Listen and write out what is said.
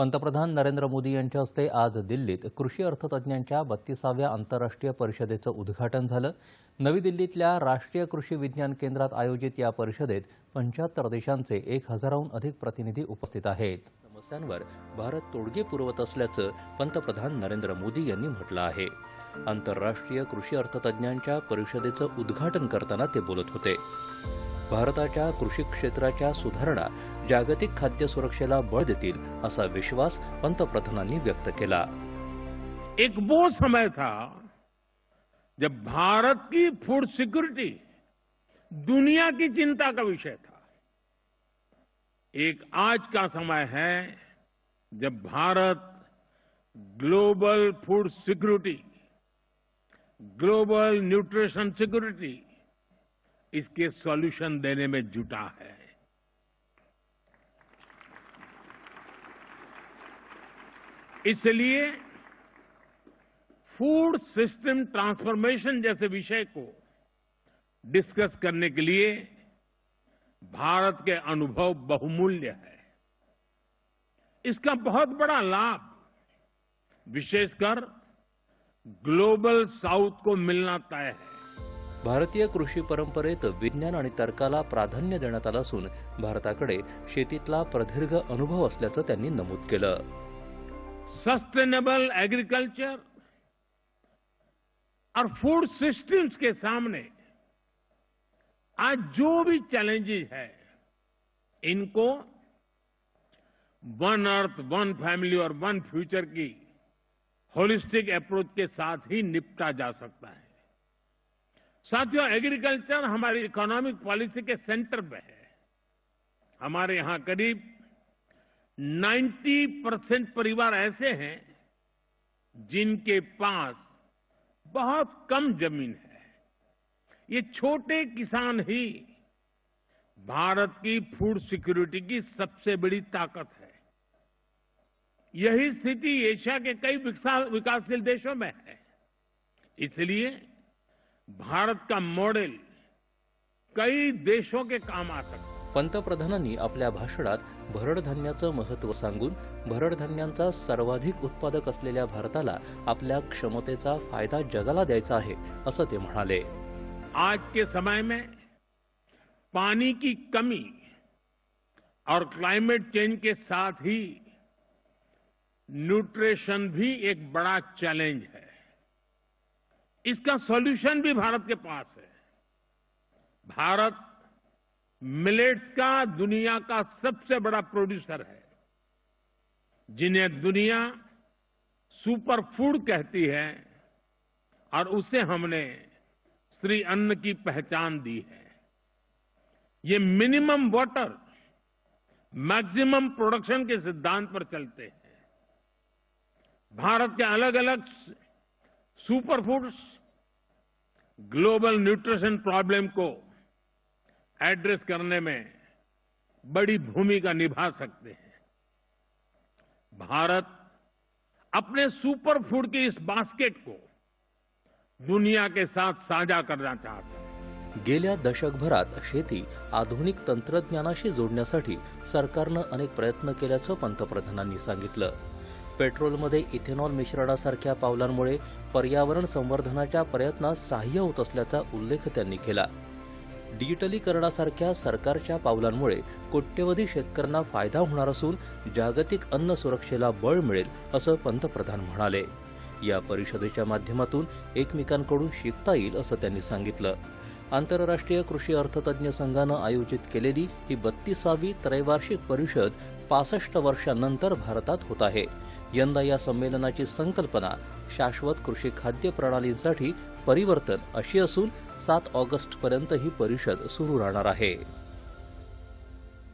पंतप्रधान नरेंद्र मोदी यांच्या हस्ते आज दिल्लीत कृषी अर्थतज्ञांच्या बत्तीसाव्या आंतरराष्ट्रीय परिषदेचं उद्घाटन झालं. नवी दिल्लीतल्या राष्ट्रीय कृषी विज्ञान केंद्रात आयोजित या परिषदेत पंच्याहत्तर देशांचे एक हजाराहून अधिक प्रतिनिधी उपस्थित आहेत. समस्यांवर भारत तोडगे पुरवत असल्याचं पंतप्रधान नरेंद्र मोदी यांनी म्हटलं आहे. आंतरराष्ट्रीय कृषी अर्थतज्ञांच्या परिषदेचं उद्घाटन करताना ते बोलत होते. भारताच्या कृषी क्षेत्राच्या सुधारणा जागतिक खाद्य सुरक्षेला बळ देतील असा विश्वास पंतप्रधानांनी व्यक्त केला. एक वो समय था जब भारत की फूड सिक्योरिटी दुनिया की चिंता का विषय था। एक आज का समय है जब Bharat global food security global nutrition security इसके सॉल्यूशन देने में जुटा है। इसलिए फ़ूड सिस्टम ट्रांसफॉर्मेशन जैसे विषय को डिस्कस करने के लिए भारत के अनुभव बहुमूल्य है। इसका बहुत बड़ा लाभ विशेषकर ग्लोबल साउथ को मिलना तय है। भारतीय कृषी परंपरेत विज्ञान आणि तर्काला प्राधान्य असून भारताकडे शेतीतला प्रदीर्घ अनुभव नमूद सस्टेनेबल एग्रीकल्चर और फ़ूड सिस्टम्स के सामने आज जो भी चैलेंजेस है, इनको वन अर्थ वन फैमिली और वन फ्यूचर की होलिस्टिक अप्रोच के साथ ही निपटा जा सकता है। साथियों एग्रीकल्चर हमारी इकोनॉमिक पॉलिसी के सेंटर में है। हमारे यहाँ करीब 90 परसेंट परिवार ऐसे हैं जिनके पास बहुत कम ज़मीन है। ये छोटे किसान ही भारत की फ़ूड सिक्योरिटी की सबसे बड़ी ताकत है। यही स्थिति एशिया के कई विकासशील देशों में है। इसलिए भारत का मॉडल कई देशों के काम आ सकता पंतप्रधानांनी आपल्या भाषणात भरड धान्याचं महत्त्व सांगून भरड धान्यांचा सर्वाधिक उत्पादक असलेल्या भारताला आपल्या क्षमतेचा फायदा जगाला द्यायचा आहे असं ते म्हणाले. आज के समय में पानी की कमी और क्लाइमेट चेंज के साथ ही न्यूट्रिशन भी एक बड़ा चैलेंज है। इसका सॉल्यूशन भी भारत के पास है। भारत मिलेट्स का दुनिया का सबसे बड़ा प्रोड्यूसर है, जिन्हें दुनिया सुपर फ़ूड कहती है और उसे हमने श्री अन्न की पहचान दी है। ये मिनिमम वाटर, मैक्सिमम प्रोडक्शन के सिद्धांत पर चलते हैं। भारत के अलग अलग super foods global nutrition problem को एड्रेस करने में बड़ी भूमिका निभा सकते हैं। भारत अपने सुपर फूड की इस बास्केट को दुनिया के साथ साझा करना चाहता है। गेल्या दशकभरात शेती आधुनिक तंत्रज्ञानाशी जोडण्यासाठी सरकारनं अनेक प्रयत्न केल्याचं पंतप्रधानांनी सांगितलं. पेट्रोलमध्ये इथेनॉल मिश्रणासारख्या पावलांमुळे पर्यावरण संवर्धनाच्या प्रयत्नात सहाय्य होत असल्याचा उल्लेख त्यांनी केला. डिजिटलीकरणासारख्या सरकारच्या पावलांमुळे कोट्यवधी शेतकऱ्यांना फायदा होणार असून जागतिक अन्न सुरक्षेला बळ मिळेल असं पंतप्रधान म्हणाले. या परिषदेच्या माध्यमातून एकमेकांकडून शिकता येईल असं त्यांनी सांगितलं. आंतरराष्ट्रीय कृषी अर्थतज्ञ संघानं आयोजित केलेली ही बत्तीसावी त्रैवार्षिक परिषद पासष्ट वर्षांनंतर भारतात होत आहे. यंदा या संमेलनाची संकल्पना शाश्वत कृषी खाद्य प्रणालींसाठी परिवर्तन अशी असून सात ऑगस्टपर्यंत ही परिषद सुरू राहणार आहे.